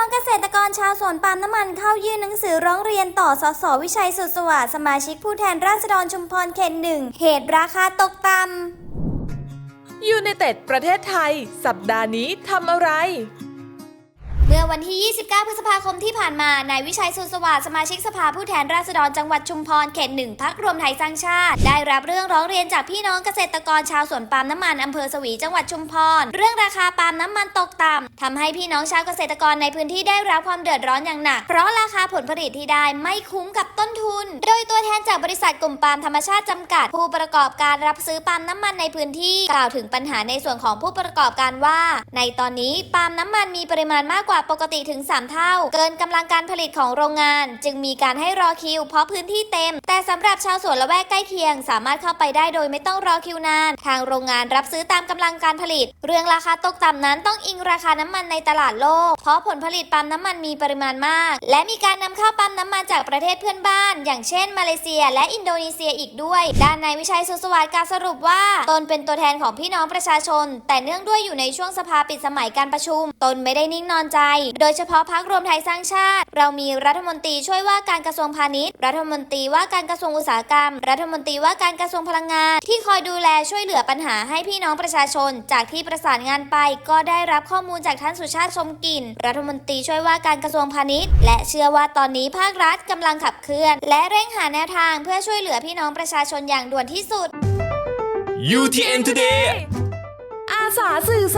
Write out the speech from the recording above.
น้องเกษตรกรชาวสวนปาล์มน้ำมันเข้ายื่นหนังสือร้องเรียนต่อสสวิชัยสุสวัสดิ์สมาชิกผู้แทนราษฎรชุมพรเขตหนึ่งเหตุราคาตกต่ำยูไนเต็ดประเทศไทย สัปดาห์นี้ทำอะไร เมื่อวันที่ 29 พฤษภาคมที่ผ่านมา นายวิชัยสุสวัสดิ์สมาชิกสภาผู้แทนราษฎรจังหวัดชุมพร เขตหนึ่งพักรวมไทยสร้างชาติ ได้รับเรื่องร้องเรียนจากพี่น้องเกษตรกรชาวสวนปาล์มน้ำมันอำเภอสวีจังหวัดชุมพร เรื่องราคาปาล์มน้ำมันตกต่ำทำให้พี่น้องชาวเกษตรกรในพื้นที่ได้รับความเดือดร้อนอย่างหนัก เพราะราคาผลผลิตที่ได้ไม่คุ้มกับต้นทุน โดยตัวแทนจากบริษัทกลุ่มปาล์มธรรมชาติจำกัด ผู้ประกอบการรับซื้อปาล์มน้ำมันในพื้นที่ กล่าวถึงปัญหาในส่วนของผู้ประกอบการว่า ในตอนนี้ปาล์มน้ำมันมีปริมาณมากกว่าปกติถึง 3 เท่า เกินกำลังการผลิตของโรงงาน จึงมีการให้รอคิว เพราะพื้นที่เต็ม แต่สำหรับชาวสวนละแวกใกล้เคียง สามารถเข้าไปได้โดยไม่ต้องรอคิวนาน ทางโรงงานรับซื้อตามกำลังการผลิต เรื่องราคาตกต่ำนั้นต้องอิงราคาน้ำมันในตลาดโลก เพราะผลผลิตปาล์มน้ำมันมีปริมาณมาก และมีการนำเข้าปั๊มน้ำมันจากประเทศเพื่อนบ้าน อย่างเช่น มาเลเซีย และอินโดนีเซียอีกด้วย ด้านนายวิชัยสุสวัสดิ์กาวสรุปว่าตนเป็นตัวแทนของพี่น้องประชาชน แต่เนื่องด้วยอยู่ในช่วงสภาปิดสมัยการประชุม ตนไม่ได้นิ่งนอนใจโดยเฉพาะพักรวมไทยสร้างชาติ เรามีรัฐมนตรีช่วยว่าการกระทรวงพาณิชย์ รัฐมนตรีว่าการกระทรวงอุตสาหกรรม รัฐมนตรีว่าการกระทรวงพลังงาน ที่คอยดูแลช่วยเหลือปัญหาให้พี่น้องประชาชน จากที่ประสานงานไป ก็ได้รับข้อมูลจากท่านสุชาติชมกลิ่น รัฐมนตรีช่วยว่าการกระทรวงพาณิชย์ และเชื่อว่าตอนนี้ภาครัฐกำลังขับเคลื่อน และเร่งหาแนวทางเพื่อช่วยเหลือพี่น้องประชาชนอย่างด่วนที่สุด UTN Today อาสาสื่อสาร